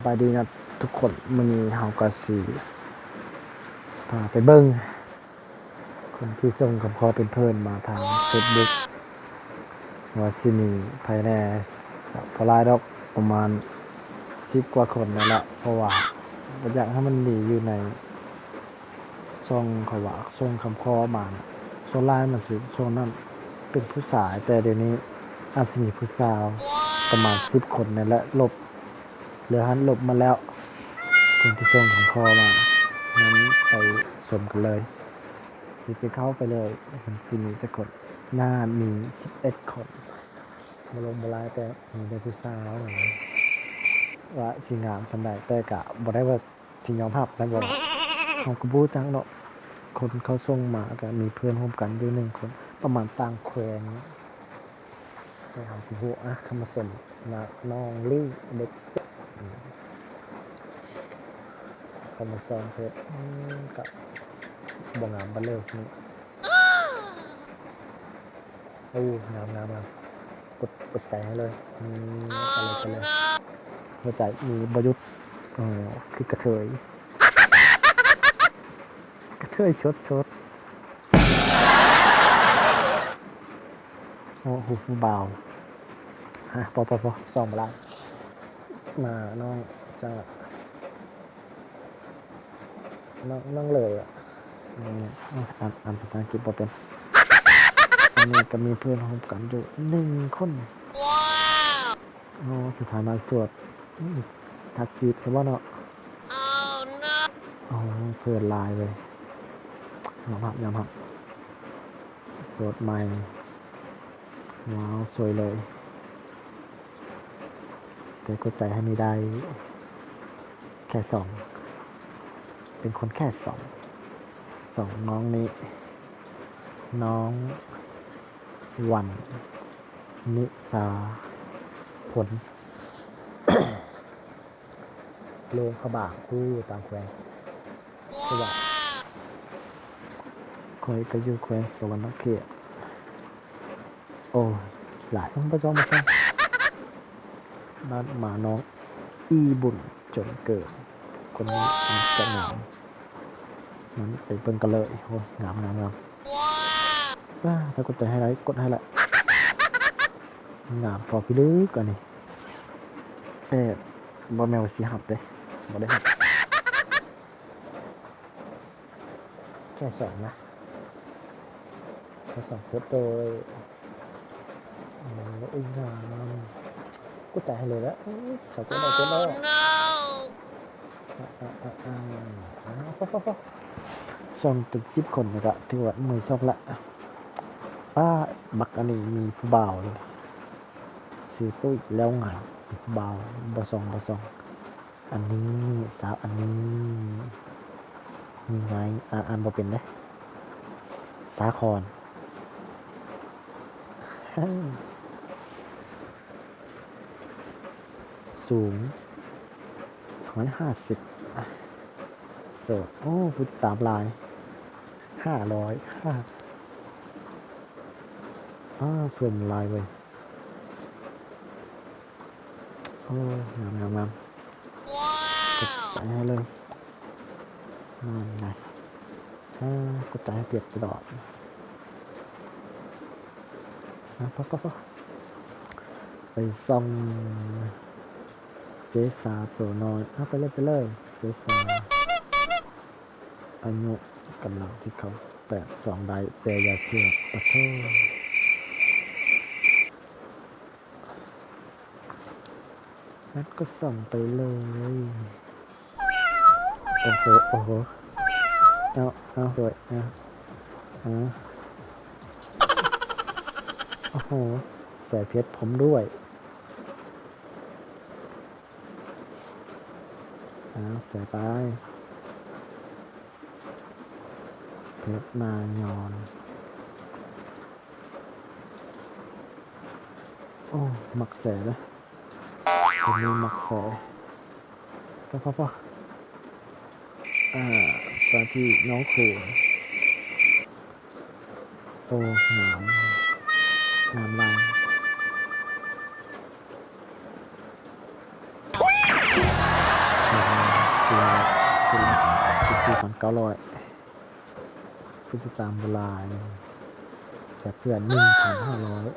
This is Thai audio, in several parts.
สบายดีนะทุกคนมันนี้เฮาก็สิพาไปเบิ่งคนที่ส่งกับพอเป็นเพื่อนมาทาง Facebook ว่าสิมีภายในครับพอลายดอกประมาณ10กว่าคนนั่นแหละเพราะว่าบ่อยากให้มันมีอยู่ในช่องเขาว่าช่องคำคอมาน่ะส่วนหลายมันสิช่วงนั้นเป็นผู้ชายแต่เดี๋ยวนี้อาจสิมีผู้สาวประมาณ10คนนั่นแหละลบ เหลือหันหลบมาแล้วคนที่ส่งของคอมานั้นไปสมกันเลยสิไปเข้าไปเลยเห็นสิมีจะกดหน้ามี11คนมาลงบลายแต่มีแต่ผู้สาวว่าสิงามสำได้แต่กะบ่ได้ว่าสิยอมรับนะบ่เขาก็บูจังเนาะคนเขาส่งมาก็มีเพื่อนร่วมกันอยู่หนึ่งคน ประมาณต่างแคว้นไปหาผู้อะคำสมนะน้องลี่เด็ก คำมาซองเพชรอืมกับบงามบันเลิกนี่โอ้งามงามงามกดกดใจให้เลยอืมไปลยไปเลยหัวใจมีบยุทธ์อ๋อคือกระเทยกระเทยชดชดโอ้โหเบาฮะพอพอพอสองมาแล้วมาน้องจังหวะ น้องน้องเลยอะอืมอ่านอ่านภาษาอังกฤษบ่เป็นอันนี้ก็มีเพื่อนร่วมกันอยู่หนึ่งคนโอ้สถานะสวดอืมทักจีบซะว่าเนาะโอ้เพื่อนไลายเลยยอมรับยอมรับสวดใหม่ว้าวสวยเลย แต่ก็ใจให้ไม่ได้ แค่สอง เป็นคนแค่สองสองน้องนี้ น้อง วัน นิสาผลโลงขบากคู่ตามแควนคือว่าคอยก็อยู่แควนสวรรค์เขตโอ้ยหลายต้องประจอมมาช่บ้านหมาน้อง อีบุญจนเกิด คนนี้จะงามมันไปเบิ่งกันเลยโอ้ยงามงามงามว้าถ้ากดใจให้ไลค์กดให้ละงามพอพี่ลึกก่อนนี่แต่บ่แมวสีหับเลยบ่ได้หับแค่สองนะแค่สองโพสต์โดยโอ้ยงามกดใจให้เลยแล้วเอ้ยขอบคุณมากกดแล้ว ส่งถึงสิบคนนะครับถือว่ามือซอกละป้าบักอันนี้มีผู้บ่าวเลยซื้อตู้อีกแล้วไงผู้บ่าวบอสองบอสองอันนี้สาวอันนี้มีไงอ่านอ่านบอเป็นเด้สาครสูงร้อยห้าสิบ โสดโอ้ผู้ติดตามลายห้าร้อยห้าอ้าเพิ่มลายเว้ยโอ้งามงามงามกดใจให้เลยนั่นไงอ่ากดใจให้เปียบตลอดอะพอพอพอไปซ่อมเจสาตัวน้อยเอาไปเลยไปเลย เจสาอายุกำลังสิเขาแปดสองใบแต่อยาเสียบปะโทนัดก็ส่งไปเลย โอ้โห โอ้โห เอาเอาด้วยเอาเอาโอ้โห ใส่เพชรผมด้วย อ่าใส่ไปเพชรมายอน โอ้หมักแสเลยคนนี้หมักแสพอพอพออ่าตอนที่น้องครูโอ้หนามหนามลาย พันเก้าร้อยผู้ติดตามโบราณแต่เพื่อนหนึ่งพันห้าร้อย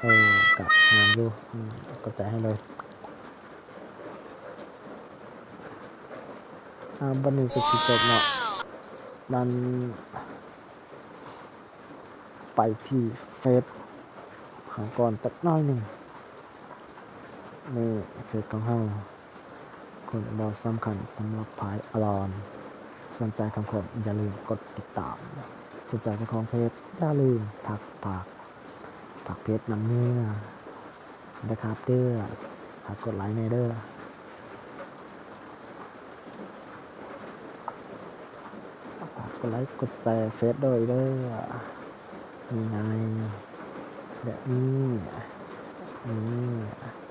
เออกับงานดูอืมกดใจให้เลยอ่าบันนี้ก็จบเนาะ มันไปที่เฟซขังก่อนจักน้อยหนึ่งนี่เฟซของเฮาคนบอสำคัญสำหรับพายอลอน สนใจคำขมอย่าลืมกดติดตามสนใจเจ้าของเพจอย่าลืมทักปากผักเพชรน้ำเนื้อนะครับเด้อฝากกดไลค์ในเด้อฝาก กดไลค์กดแชร์เฟซด้วยเด้อนี่ไงแบบนี้นี่